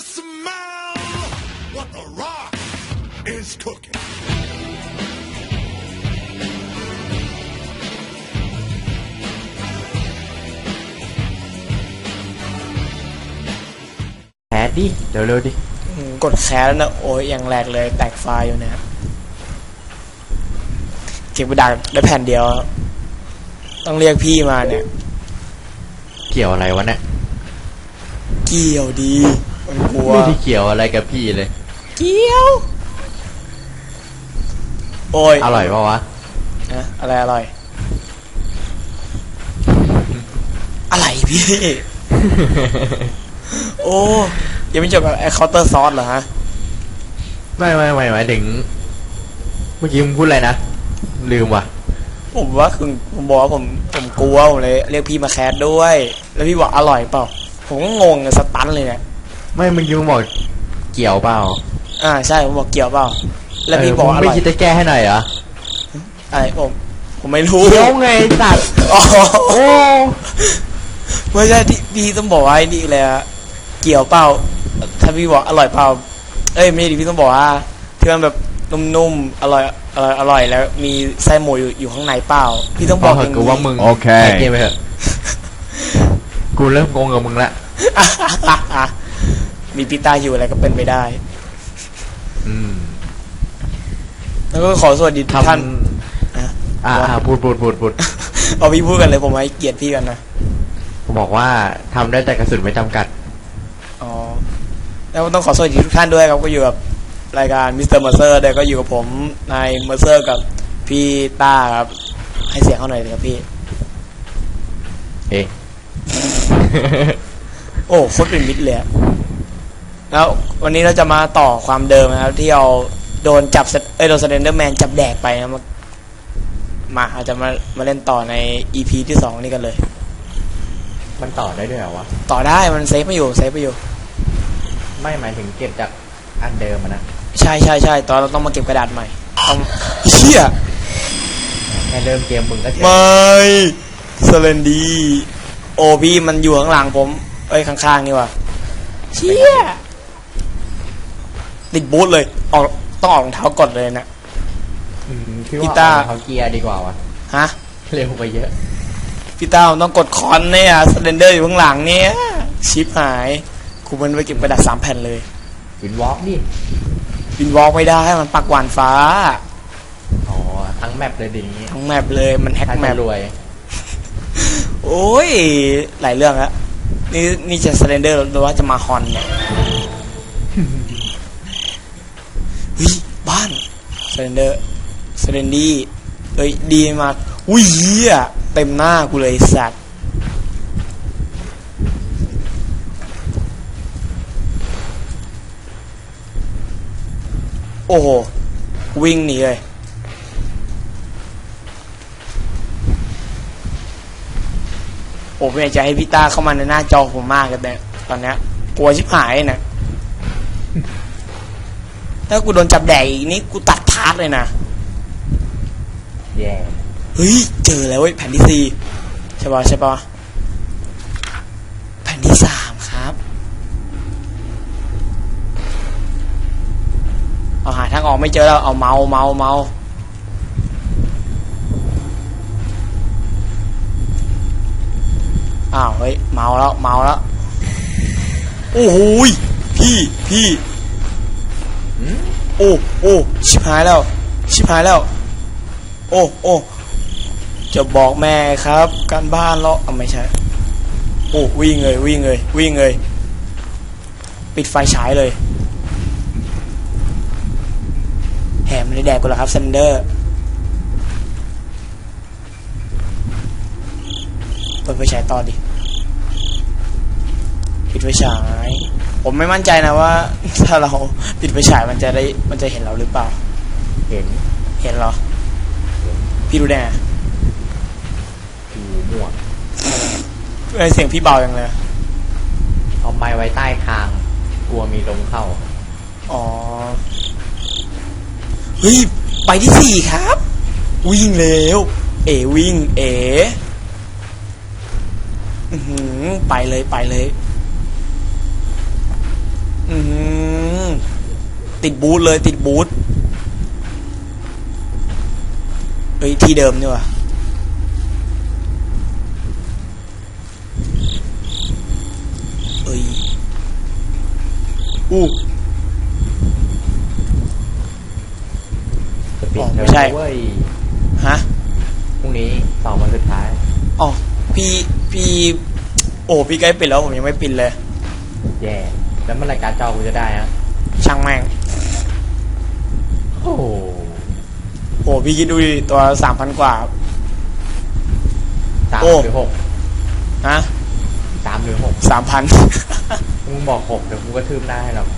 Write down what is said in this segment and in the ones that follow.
you smell what the rock is cooking? แผดดิเดี๋ยวเร็วดิอืมกดแคสแล้วนะโอ้ยยังแหลกเลยแตกไฟล์อยู่นะครับเก็บกระดาษได้แผ่นเดียว ต้องเรียกพี่มาเนี่ย เกี่ยวอะไรวะเนี่ย เกี่ยวดี มันกลัว ไม่ได้เกี่ยวอะไรกับพี่เลย เกี่ยว โอ้ยอร่อยปะวะ นะอะไรอร่อย อะไรพี่ โอ้ยังไม่จบกับไอ้เคาน์เตอร์ซอสเหรอฮะ ไม่ไม่ไม่หมายถึง เมื่อกี้มึงพูดอะไรนะ ลืมว่ะ ผมว่าคือผมบอกว่าผมผมกลัวผมเลย เรียกพี่มาแคสด้วย แล้วพี่บอกอร่อยเปล่า ผมก็งงเลยสตันเลยเนี่ย ไม่เมื่อกี้มึงบอกเกี่ยวเปล่าอ่าใช่ผมบอกเกี่ยวเปล่า แล้วพี่บอกเมึองไม่ร่อยคิดจะแก้ให้หน่อยเหรออะไรผมผมไม่รู้เกี่ยวไงสัตว์อ๋อโอ้ไม่ใช่ที่พี่ต้องบอกว่าไอ้นี่เลยอะเกี่ยวเปล่าถ้าพี่บอกอร่อยเปล่า เอ้ยไม่ดีพี่ต้องบอกว่าที่มันแบบนุ่มๆอร่อยอร่อยอร่อยแล้วมีไส้หมูอยู่อยู่ข้างในเปล่า พี่ต้องบบออกกเถออะย่างกูนี้ว่ามึงโอเคแก้เกมไปเถอะกูเริ่มงงกับมึงละ มีพิต้าอยู่อะไรก็เป็นไปได้ อืม แล้วก็ขอสวัสดีทุกทำท่านอะอ่าอ่าพูดพูดพูดพูดเอาพี่พูดกันเลยผมให้เกียรติพี่กันนะกูบอกว่าทำได้แต่กระสุนไม่จำกัด อ๋อ แล้วต้องขอสวัสดีทุกท่านด้วยครับ ก็อยู่กับรายการมิสเตอร์เมอร์เซอร์เดี๋ยวก็อยู่กับผมนายเมอร์เซอร์กับพี่ต้าครับ ให้เสียงเขาหน่อยเลยครับพี่ เอ๊ะโอ้โคตรเป็นมิตรเลยอะ แล้ววันนี้เราจะมาต่อความเดิมนะครับ ที่เราโดนจับเซเอ้ยโดนสเลนเดอร์แมนจับแดกไปนะมามาอาจจะมามาเล่นต่อใน EP ที่สองนี่กันเลย มันต่อได้ด้วยเหรอวะ ต่อได้มันเซฟไม่อยู่เซฟไม่อยู่ ไม่หมายถึงเก็บจากอันเดิมอะนะใช่ใช่ใช่ตอนเราต้องมาเก็บกระดาษใหม่ต้องเชี่ยแค่เริ่มเกมมึงก็เจ็บไม่สเลนดีโอพี่มันอยู่ข้างหลังผม เอ้ยข้างๆนี่ว่ะเชี่ย ติดบูทเลยออกต้องออกรองเท้าก่อนเลยนะ อืมพี่กีว่าตาร์ เอาเกียร์ดีกว่าวะฮะ เร็วไปเยอะ พี่ต้าผมต้องกดคอนเนี่ยสเลนเดอร์อยู่ข้างหลังเนี่ยชิปหายกูมันไปเก็บกระดาษสามแผ่นเลยวินวอล์กดิวินวอล์กไม่ได้มันปักหวานฟ้า อ๋อ ทั้งแมปเลยดิอย่างงี้ทั้งแมปเลยมันแฮกถ้าแมจะปรวย โอ้ย หลายเรื่องแล้วนี่นี่จะสเลนเดอร์หรือว่าจะมาฮอนเนี่ยเฮ้ยบ้านสเลนเดอร์สเลนดี้เฮ้ยดีมากอุ้ยเหี้ยเต็มหน้ากูเลยสัตว์โอ้โหวิ่งหนีเลยผมอยากจะให้พี่ต้าเข้ามาในหน้าจอผมมากเลยแต่ตอนนี้กลัวชิบหายนะ ถ้ากูโดนจับแดกอีกนี่กูตัดพาร์ทเลยนะแย่เฮ้ยเจอแล้วเว้ยแผ่นที่สี่ใช่ป่ะใช่ป่ะแผ่นที่สามครับเอาหาทางออกไม่เจอแล้วเอาเมาเมาเมาอ้าวเฮ้ยเมาแล้วเมาแล้วโอ้โหยพี่พี่หืม โอ้โอ้ชิบหายแล้ว ชิบหายแล้ว โอ้โอ้จะบอกแม่ครับ การบ้านเราะไม่ใช่ โอ้วิ่งเลยวิ่งเลยวิ่งเลยปิดไฟฉายเลยแหมไม่ได้แดกกูแล้วครับเซนเดอร์เปิดไฟฉายต่อดิ ปิดไฟฉาย ผมไม่มั่นใจนะว่า ถ้าเราปิดไฟฉายมันจะได้มันจะเห็นเราหรือเปล่า เห็นเห็นเหรอ พี่รู้ได้ไงผิวม่วงเอ้ยเสียงพี่เบาอย่างเลย เอาไม้ไว้ใต้คาง กลัวมีลมเข้า อ๋อ เฮ้ย ไปที่สี่ครับ วิ่งเร็ว เอวิ่ง เออื้อหือไปเลยไปเลย อืติดบูธเลยติดบูธเฮ้ย ที่เดิมนี่ว่ะเอ้ย อู้จะปิดอ๋อเทอไม่มใช่เว้ยฮะ พรุ่งนี้สองวันสุดท้าย อ๋อ พี่ พี่ โอ้ พี่ใกล้ปิดแล้ว ผมยังไม่ปิดเลย แย่ แล้วเมื่อไหรการจอกูจะได้อะช่างแม่ง โอ้โหโอ้พี่คิดดูดิตัวสามพันกว่า สามโอ้ หรือหกฮะสามหรือหกสามพัน มึงบอกหกเดี๋ยวกูก็ทืบหน้าให้หรอก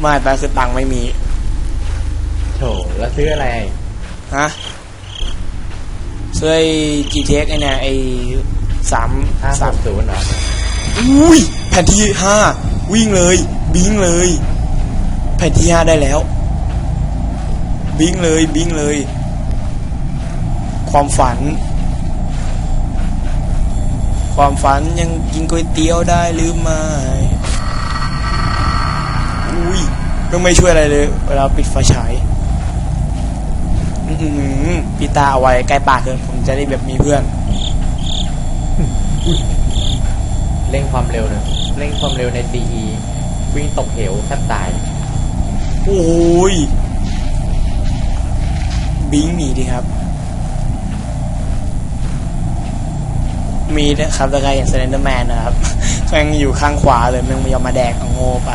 ไม่แต่คือตังค์ไม่มีโถแล้วซื้ออะไร ฮะช่วย GTX ไอเนี่ยไอสามห้าสาสามมศูนย์เหรออุ้ยแผ่นที่ห้า วิ่งเลย บิงเลย แผ่นที่ห้าได้แล้ว บิงเลยบิงเลย ความฝัน ความฝันยังกินก๋วยเตี๋ยวได้หรือไม่อุ้ยก็ไม่ช่วยอะไรเลย เวลาปิดไฟฉายพี่ตาเอาไว้ใกล้ปากเกินผมจะได้แบบมีเพื่อน เร่งความเร็วนะ เร่งความเร็วใน CE วิ่งตกเหวแทบตาย โอ้ย บิงหนีดีครับ มีนะครับแต่ใครเห็นเซเลนเดอร์แมนนะครับแม่งอยู่ข้างขวาเลยแม่งไม่ยอมมาแดกเอาโง่ไป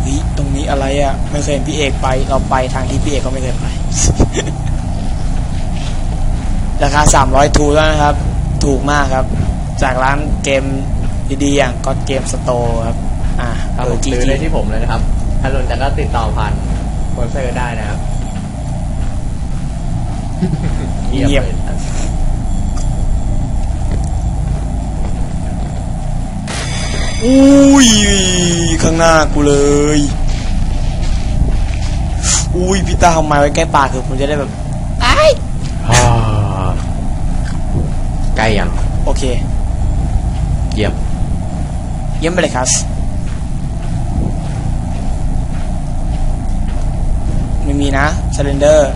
เฮ้ย ตรงนี้อะไรอะ่ะ ไม่เคยเห็นพี่เอกไป เราไปทางที่พี่เอกก็ไม่เคยไป ราคา 300 ทูแล้วนะครับ ถูกมากครับ จากร้านเกมดีๆอย่างก็เกมสโตร์ครับ อ่าครับเอผอมจริซื้อได้ที่ผมเลยนะครับ ถ้าสนใจก็ติดต่อผ่านโปรเซอร์ได้นะครับเงียบเลยครับอุ้ย ข้างหน้ากูเลย อุ้ยพี่ตาทำไมไว้ใกล้ปากคือผมจะได้แบบไอ้ายอ่า ใกล้ยัง โอเค เยี่ยม เยี่ยมไปเลยครับ ไม่มีนะ s เลนเดอร์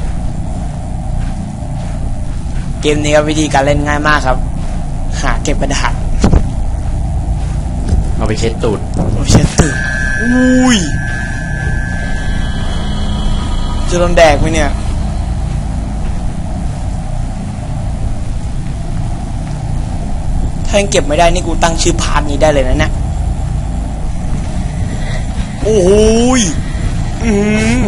เกมนี้ครับวิธีการเล่นง่ายมากครับ หาเก็บกระดาษเอาไปเช็ดตูดโอ้เช็ดตื่นอุ้ยจะโดนแดกไหมเนี่ย ถ้ายังเก็บไม่ได้นี่กูตั้งชื่อพาร์ทนี้ได้เลยนะเนี่ยโอ้โหยอือหือ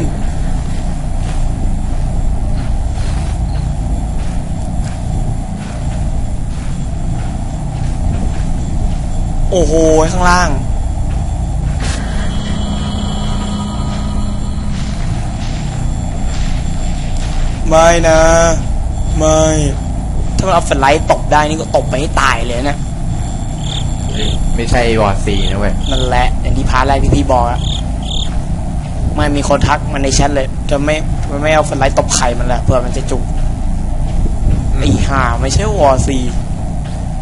โอ้โห ข้างล่าง ไม่นะ ไม่ ถ้ามันเอาแฟลชไลท์ตบได้นี่ก็ตบไปให้ตายเลยนะไม่ใช่วอร์ซีนะเว้ยนั่นแหละอย่างที่พาร์ทแรกที่พี่บอกอะไม่มีคนทักมันในแชทเลย จะไม่จะไม่เอาแฟลชไลท์ตบไข่มันแหละเผื่อมันจะจุกไอ้ห่าไม่ใช่วอร์ซี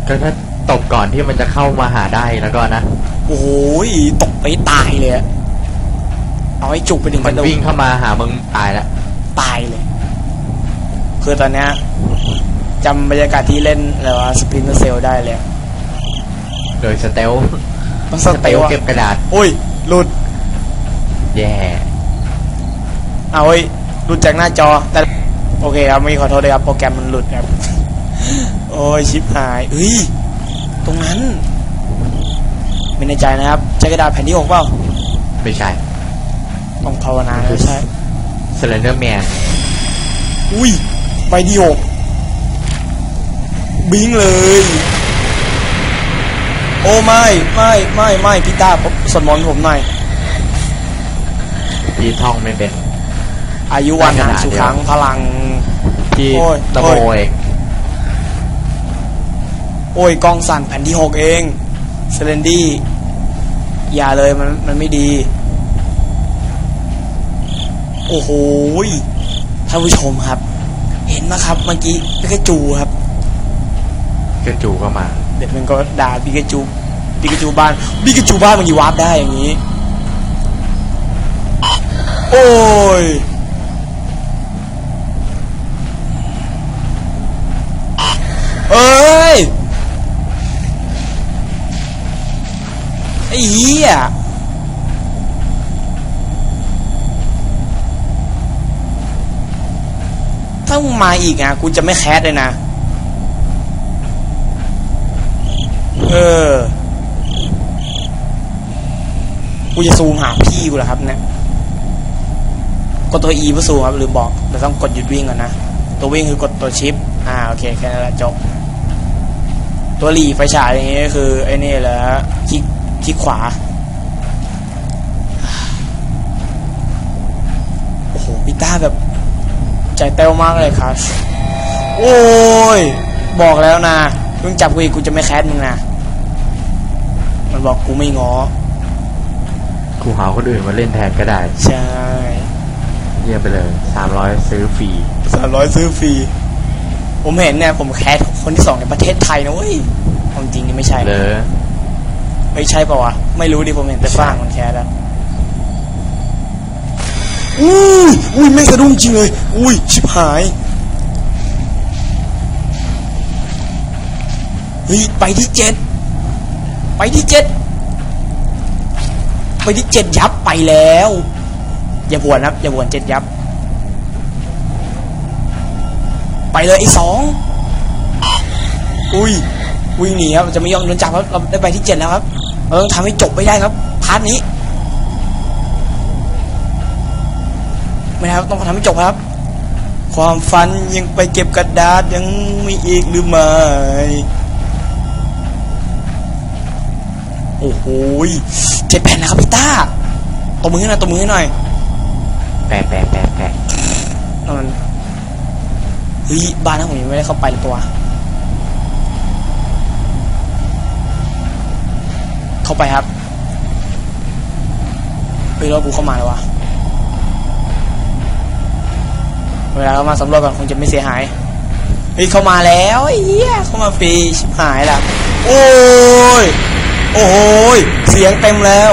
ก็ถ้าตบก่อนที่มันจะเข้ามาหาได้แล้วก็นะโอ้โหยตบไปให้ตายเลยอะเอาให้จุกไปถึงกมันระดูกวิ่งเข้ามาหามึงตายแล้วตายเลย คือตอนเนี้ย จำบรรยากาศที่เล่นอะไรวะสปรินเตอร์เซลได้เลยโดยสเตลต้องสสเตเตลลอะเก็บกระดาษโอ้ยหลุด แย่เอาเฮ้ยหลุดจากหน้าจอแต่โอเคครับไม่ขอโทษเลยครับโปรแกรมมันหลุดครับ โอ้ยชิปหายเฮ้ยตรงนั้นไม่ในใจนะครับ ใช้กระดาษแผ่นที่หกเปล่าไม่ใช่ ต้องภาวนาแล้วใช่ s เลนเดอร์แมนอุ้ยใบที่หก บิงเลย โอ้ไม่ไม่ไม่ไม่พี่ตาผมสวดมนต์ผมหน่อยที่ท่องไม่เป็น อายุวันได้ขนานนาดสุเดียวขังพลังที่โอ้ยตะโมโอ้ยเองโอ้ยกล้องสั่นแผ่นที่หกเองเซเลนดี้อย่าเลยมันมันไม่ดี โอ้โหยท่านผู้ชมครับ เห็นไหมครับเมื่อกี้ปิกาจูครับ กระจูก็มา เด็กมันก็ด่าปิกาจูปิกาจูบ้านปิกาจูบ้านมันยีวาร์ปได้อย่างนี้ โอ้ยเอ้ยไอ้เหี้ยถ้ามึงมาอีกอะกูจะไม่แคสเลยนะ เออ กูจะซูมหาพี่กูเหรอครับ เนี่ย กดตัว E เพื่อซูมครับ หรือบอกเราต้องกดหยุดวิ่งก่อนนะ ตัววิ่งคือกดตัวชิป อ่า โอเค แค่นั้นแหละจบ ตัวหลีไฟฉายอย่างงี้ก็คือ ไอ้นี่แหละคลิกคลิกขวา โอ้โหพี่ต้าแบบ ใจเต้วมากเลยครับ โอ้ย บอกแล้วนะ มึงจับกูอีกกูจะไม่แคสมึงนะมันบอกกูไม่ง้อกูหาคนอื่นมาเล่นแทนก็ได้ใช่เยี่ยไปเลยสามร้อยซื้อฟรีสามร้อยซื้อฟรีผมเห็นเนี่ยผมแคสคนที่สองในประเทศไทยนะเว้ยความจริงนี่ไม่ใช่เลยไม่ใช่ปะวะไม่รู้ดิผมเห็นแต่ฝรั่งมันแคสอะอุ้ยอุ้ยไม่งสะดุ้งจริงเลย อุ้ยชิบหาย เฮ้ยไปที่เจ็ดไปที่เจ็ดไปที่เจ็ดยับไปแล้ว อย่าบวนครับอย่าบวนเจ็ดยับ ไปเลยไอ้สองอุ้ยวิ่งหนีครับจะไม่ยอมโดนจับครับเราได้ไปที่เจ็ดแล้วครับเราต้องทำให้จบไปได้ครับพาร์ทนี้ไม่ได้ครับต้องทำให้จบครับ ความฝันยังไปเก็บกระดาษยังมีอีกหรือไม่ โอ้โหเจ็ดแผ่นแล้วครับพี่ต้าตบมือให้หน่อยตบมือให้หน่อยแปะแปะแปะแปะนั่นเฮ้ยบ้านนั้นผมยังไม่ได้เข้าไปเลยตัวะเข้าไปครับเฮ้ยรถกูเข้ามาแล้ววะเวลาเขามาสำรวจก่อนคงจะไม่เสียหายเฮ้ยเข้ามาแล้วไอ้เหี้ยเข้ามาฟรีชิบหายละโอ้ย โอ้โหยเสียงเต็มแล้ว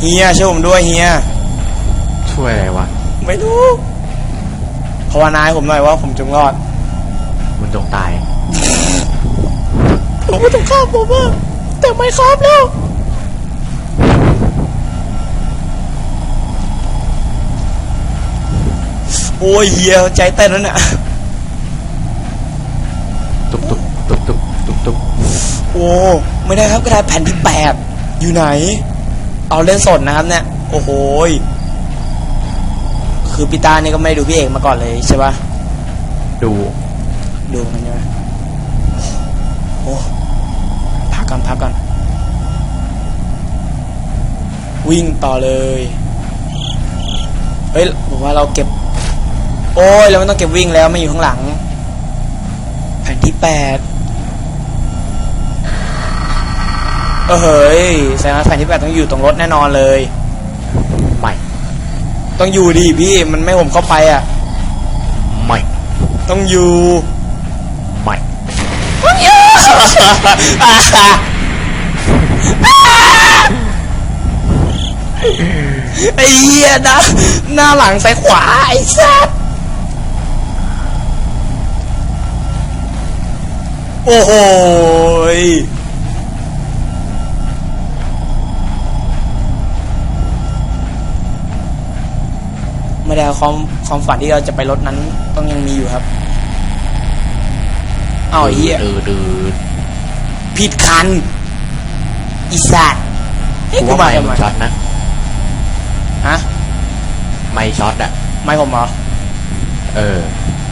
เฮียช่วยผมด้วยเฮียช่วยอะไรวะไม่รู้ภาวนาให้ผมหน่อยว่าผมจงรอดมันจงตาย ผมไม่ต้องฆ่าผมอะแต่ไม่ครับแล้วโอ้ยเฮียใจเต้นแล้วเนี่ย อ้ ไม่ได้ครับกระดาษแผ่นที่แปดอยู่ไหน เอาเล่นสดนะครับเนี่ย โอ้โหยคือปีตานี่ก็ไม่ได้ดูพี่เอกมาก่อนเลยใช่ปะดู ดูมันใช่ไหมโอ้พักก่อนพักก่อน วิ่งต่อเลย เฮ้ยผมว่าเราเก็บ โอ้ยเราไม่ต้องเก็บวิ่งแล้วไม่อยู่ข้างหลัง แผ่นที่แปด เออเฮ้ยแสดงว่าแผ่นที่แปดต้องอยู่ตรงรถแน่นอนเลยไม่ต้องอยู่ดิพี่มันไม่ให้ผมเข้าไปอะไม่ต้องอยู่ไม่ไอ้เหี้ยนะหน้าหลังซ้ายขวาไอ้สัสโอ้โห ยไม่ได้ความความฝันที่เราจะไปรถนั้นต้องยังมีอยู่ครับเอาไอ้เหี้ยเออดือผิดคันอีสัตว์เฮ้ยกูกูว่ามาไม่ทำไมช็อตนะฮะไม่ช็อตอะไม่ผมเหรอเออ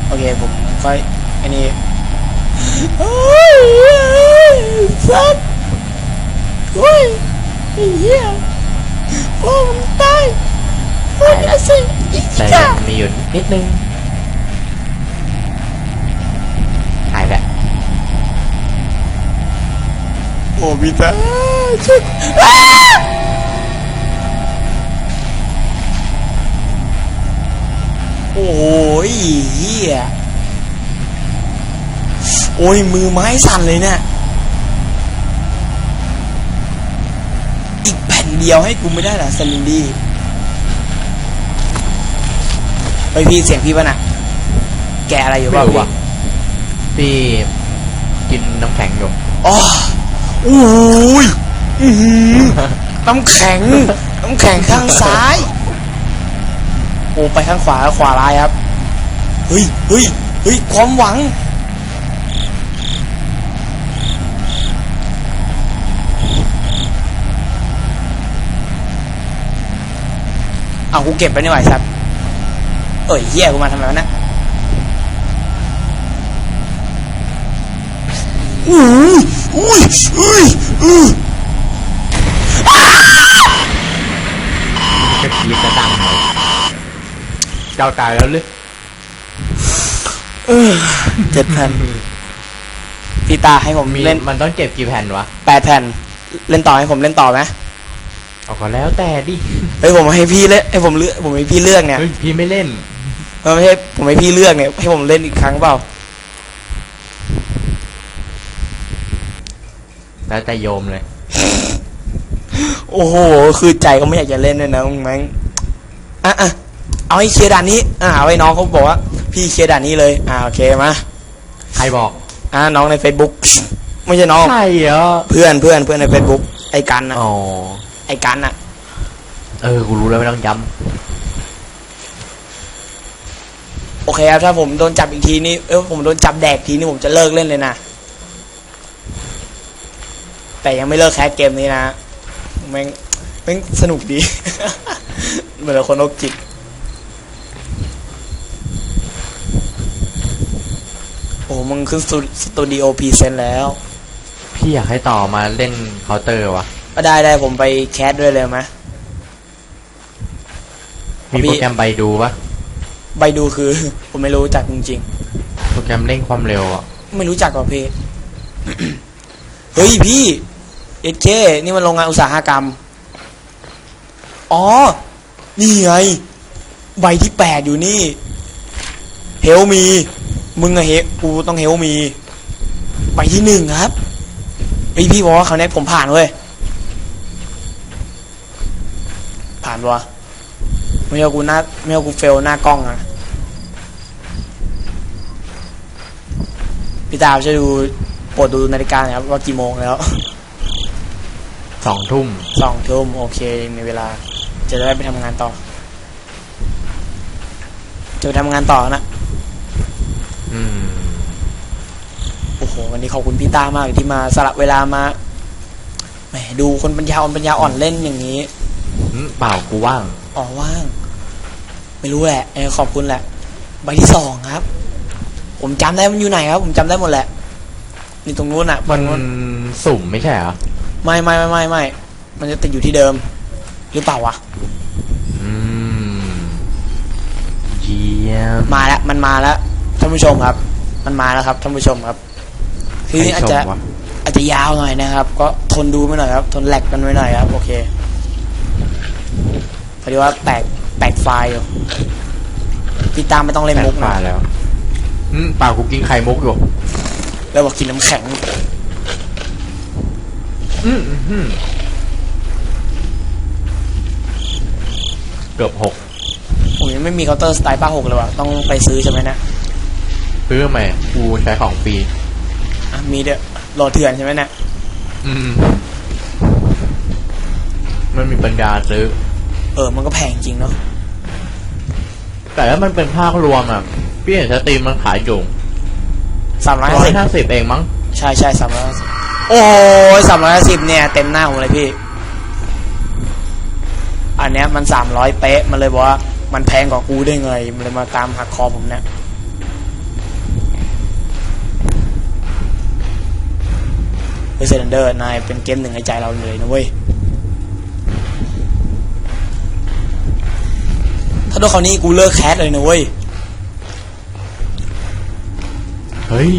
โอเคผมค่อยอันนี้โอ้ยสัตว์โอ้ยไอ้เหี้ยโอ้มันตาย โอ้ยนะสิอีแต่จ้ามีอยู่นิดนึงหายแล้วโอ้พี่ตาช่วยอ้าโอ้ยเหี้ยโอ้ยมือไม้สั่นเลยเนี่ย อีกแผ่นเดียวให้กูไม่ได้เหรอสลินดี้เฮ้ยพี่เสียงพี่ป่ะน่ะแกอะไรอยู่ไม่เปล่ารู้พี่อะพี่กินน้ำแข็งอยู่ อ๋อโอ้ยอื้อหือน้ำแข็ง น้ำแข็งข้างซ้าย โอ้ไปข้างขวาขวาร้ายครับ เฮ้ยเฮ้ยเฮ้ยความหวัง เอากูเก็บไปนี่ไหวครับ เอ้ยเหี้ยกูมาทำไมวะนะอุ้ยอุ้ยอุ้ยอุ้ยมีกระดังเลยเจ้าตายแล้วหรือเจ็ดแผ่นพี่ตาให้ผมมีเล่นมันต้องเก็บกี่แผ่นวะแปดแผ่น เล่นต่อให้ผมเล่นต่อไหมเอาก็แล้วแต่ดิเฮ้ยผมให้พี่เล่นให้ผมเลือกผมให้พี่เลือกเนี่ย พี่ไม่เล่น มันไม่ใช่ผมให้พี่เลือกเนี่ยให้ผมเล่นอีกครั้งเปล่า แล้วแต่โยมเลย โอ้โห คือใจก็ไม่อยากจะเล่นเลยนะมึงแม่งอะอะเอาให้เคลียร์ด่านนี้ อ่าเอาให้น้องเขาบอกว่า พี่เคลียร์ด่านนี้เลย อ่าโอเคมาใครบอก อ่าน้องใน Facebook ไม่ใช่น้อง ใช่เหรอ เพื่อนเพื่อนเพื่อนใน Facebook ไอ้กันนะอ๋อ ไอ้กันนะเออ กูรู้แล้วไม่ต้องย้ โอเคครับถ้าผมโดนจับอีกทีนี่เออผมโดนจับแดกทีนี่ผมจะเลิกเล่นเลยนะ แต่ยังไม่เลิกแคสเกมนี้นะแม่งแม่งสนุกดี เหมือนคนโรคจิตโอ้มึงขึ้นสตูดิโอพรีเซนต์แล้วำพี่อยากให้ต่อมาเล่นเคาน์เตอร์วะก็ได้ได้ผมไปแคสด้วยเลยไหมมีพี่โปรแกรมไปดูปะ ใบดูคือ ผมไม่รู้จักจริงโปรแกรมเร่งความเร็วอะๆไม่รู้จักกับพี่เฮ้ยพี่เอเคนี่มันโรงงานอุตสาหกรรม อ๋อ นี่ไง ใบที่แปดอยู่นี่ เฮลมี มึงอะเฮกูต้องเฮลมี ใบที่หนึ่งครับเฮ้ยพี่บอกว่าเขาวนี้ผมผ่านเว้ย ผ่านปะวะ ไม่เอากูหน้าไม่เอากูเฟลหน้ากล้องอะพี่ตามช่วยดูโปรดดูนาฬิกาหน่อยครับว่ากี่โมงแล้ว สองทุ่มสองทุ่มโอเคมีเวลา จะได้ไปทำงานต่อ จะไปทำงานต่อนะอืมโอ้โหวันนี้ขอบคุณพี่ต้ามากที่มาสละเวลามาแหมดูคนปัญญาอ่อนปัญญาอ่อนเล่นอย่างนี้อืมเปล่ากูว่าง อ๋อว่าง ไม่รู้แหละเออขอบคุณแหละ ใบที่สองครับ ผมจำได้มันอยู่ไหนครับ ผมจำได้หมดแหละนี่ตรงนู้นอะมันตรงนู้นสุ่มไม่ใช่เหรอไม่ไม่ไม่ไม่ไม่มันจะติดอยู่ที่เดิม หรือเปล่าวะอืมเยี่ยมมาแล้วมันมาแล้วท่านผู้ชมครับ มันมาแล้วครับท่านผู้ชมครับคือนี่อาจจะใครชมวอาจจะยาวหน่อยนะครับ ก็ทนดูไปหน่อยครับ ทนแหลกกันไว้หน่อยครับ โอเค พอดีว่าแตกแตกไฟล์อยู่พี่ตามไม่ต้องเล่นมุกแปลนะกๆแล้วอืมเปล่ากูกินไข่มุกอยู่แล้วบอกกินน้ำแข็งอืมอื้อหือเกือบหกผมยังไม่มีเคาน์เตอร์สไตล์ป้าหกเลยว่ะต้องไปซื้อใช่ไหมเนะซื้อมากูใช้ของฟรีอะมีเด้อโหลดเถื่อนใช่ไหมเนะ อืม มันมีปัญญาซื้อ เออ มันก็แพงจริงเนาะแต่ถ้ามันเป็นภาครวมอะ พี่เห็นสตรีมมันขายอยู่สามร้อยร้อยห้าสิบห้าสิบเองมั้ง ใช่ใช่สามร้อยห้าสิบโอ้ยสามร้อยห้าสิบเนี่ย เต็มหน้าผมเลยพี่ อันเนี้ยมันสามร้อยเป๊ะ มันเลยบอกว่ามันแพงกว่ากูได้ไง มันเลยมาตามหักคอผมเนี่ย เฮเซนเดอร์ นายเป็นเกมหนึ่งในใจเราเลยนะเว้ย ถ้าโดนคราวนี้กูเลิกแคสเลยนะเว้ย เฮ้ย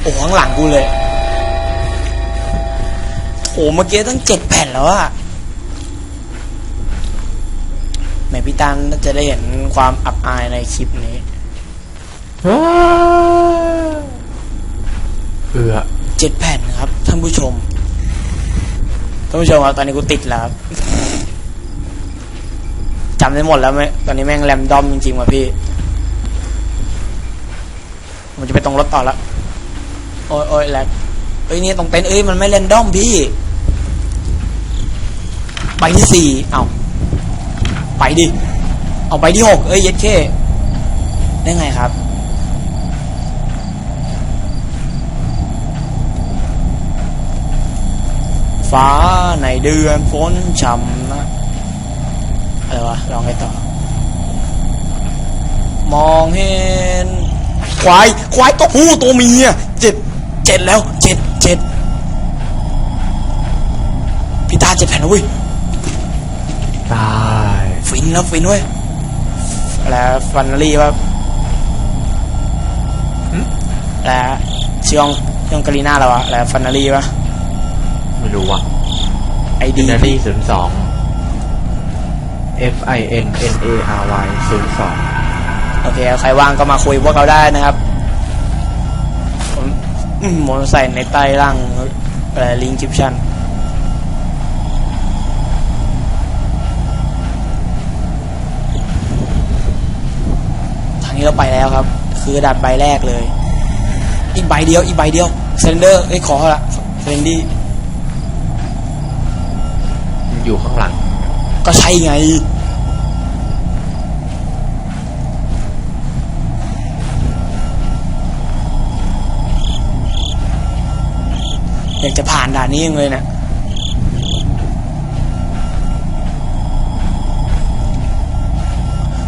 โอ้ข้างหลังกูเลย โอ้เมื่อกี้ตั้งเจ็ดแผ่นแล้วอะแหม่พี่ตันน่าจะได้เห็นความอับอายในคลิปนี้ เอือเจ็ดแผ่นครับ ท่านผู้ชม ท่านผู้ชมครับ ตอนนี้กูติดแล้วครับ จำได้หมดแล้วไหมตอนนี้แม่งแรมดอมจริงๆว่ะพี่ มันจะไปตรงรถต่อแล้วโอ้ยโอ้ยแลกเอ้ยนี่ตรงเต็นท์เอ้ยมันไม่แรนดอมพี่ใบที่สี่เอาไปดิ เอาใบที่หกเอ้ยเย็ดเคได้ไงครับฟ้าในเดือนฝนช่ำนะ อะไรวะลองไงต่อ มองเห็น ควาย ควายตัวผู้ตัวเมียเจ็ดเจ็ดแล้วเจ็ดเจ็ดพี่ตาเจ็ดแผ่นแล้วเว้ยตายฟินแล้วฟินเว้ยแล้วฟันนารีว่าแล้วช่วงช่วงกาลีน่าเราอะแล้วฟันนารีวะไม่รู้ว่ะไอดิดีนารีศูนย์สอง F I N N A R Y ศูนย์สองโอเคใครว่างก็มาคุยพวกเราได้นะครับผมอืมผมใส่ในใต้ล่างเอ่อลิงกิปชันทางนี้เราไปแล้วครับ คือดัดใบแรกเลย อีกใบเดียว อีกใบเดียวเซนเดอร์ไอ้ยขอละเซนดี้มันอยู่ข้างหลัง ก็ใช่ไง อยากจะผ่านด่านนี้ยังเลยนะี่ย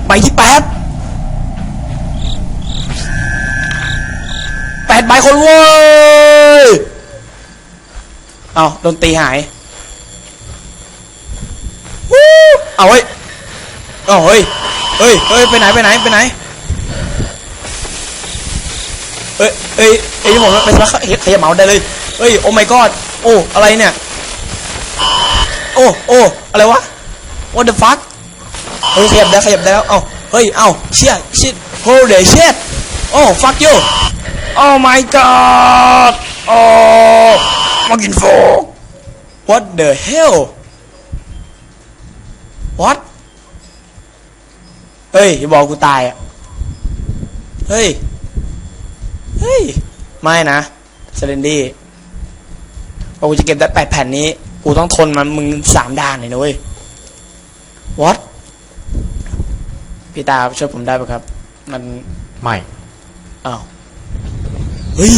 ไปที่แปดแปดใบคนเว้ย เอาโดนตีหาย วู้ เอาเฮ้ยเอาเฮ้ยเฮ้ยเฮ้ยไปไหนไปไหนไปไหนเอ้ยเอ้ยเอ้ยผมไปสมัครขยับเมาส์ได้เลยเฮ้ยโอ้ my god โอ้อะไรเนี่ยโอ้โอ้อะไรวะ what the fuck เฮ้ยขยับได้ขยับได้แล้วเอ้าเฮ้ยเอ้าเชี่ย shit holy shit โอ้ fuck you oh my god โอ้มากินโฟก what the hell what เฮ้ยอย่าบอกกูตายอะ เฮ้ย เฮ้ย ไม่นะเซเลนดี้พอกูจะเก็บได้แปดแผ่นนี้ กูต้องทนมันมึงสามด่านเลยนะเว้ย what พี่ตาช่วยผมได้ปะครับ มันไม่ อ้าว เฮ้ย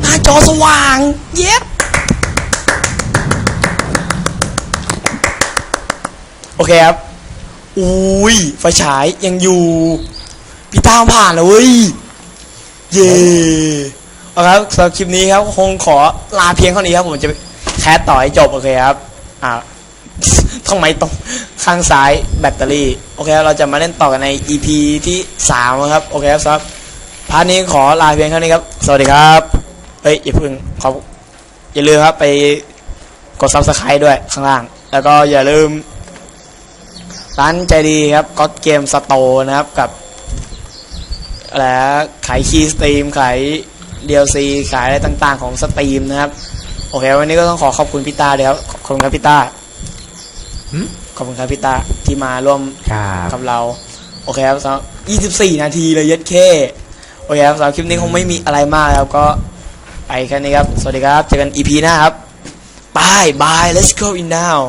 หน้าจอสว่าง เย็บ โอเคครับ อุ้ยไฟฉายยังอยู่ พี่ตามผ่านแล้วเว้ยเย่เอาครับสำหรับคลิปนี้ครับ คงขอลาเพียงเท่านี้ครับ ผมจะแคสต่อให้จบ โอเคครับ อ่าทำไมตรงข้างซ้ายแบตเตอรี่ โอเคครับเราจะมาเล่นต่อกันใน EP ที่สามครับ โอเคครับสำหรับพาร์ทนี้ขอลาเพียงเท่านี้ครับ สวัสดีครับ เฮ้ย อย่าเพึ่งขออย่าลืมครับไปกด subscribe ด้วยข้างล่าง แล้วก็อย่าลืม ร้านใจดีครับก็เกมสโตนะครับกับอะไรนะขายคีย์สตรีมขาย DLC ขายอะไรต่างๆของสตรีมนะครับ โอเค วันนี้ก็ต้องขอขอบคุณพี่ตาเดี๋ยวขอบคุณครับพี่ตาหึขอบคุณครับพี่ตาที่มาร่วมครับกับเรา โอเคครับสำหรับ24นาทีเลยเย็ดเคโอเคครับสำหรับคลิปนี้คงไม่มีอะไรมากแล้วก็ไปแค่นี้ครับ สวัสดีครับ เจอกัน EP หน้าครับบายบาย let's go in now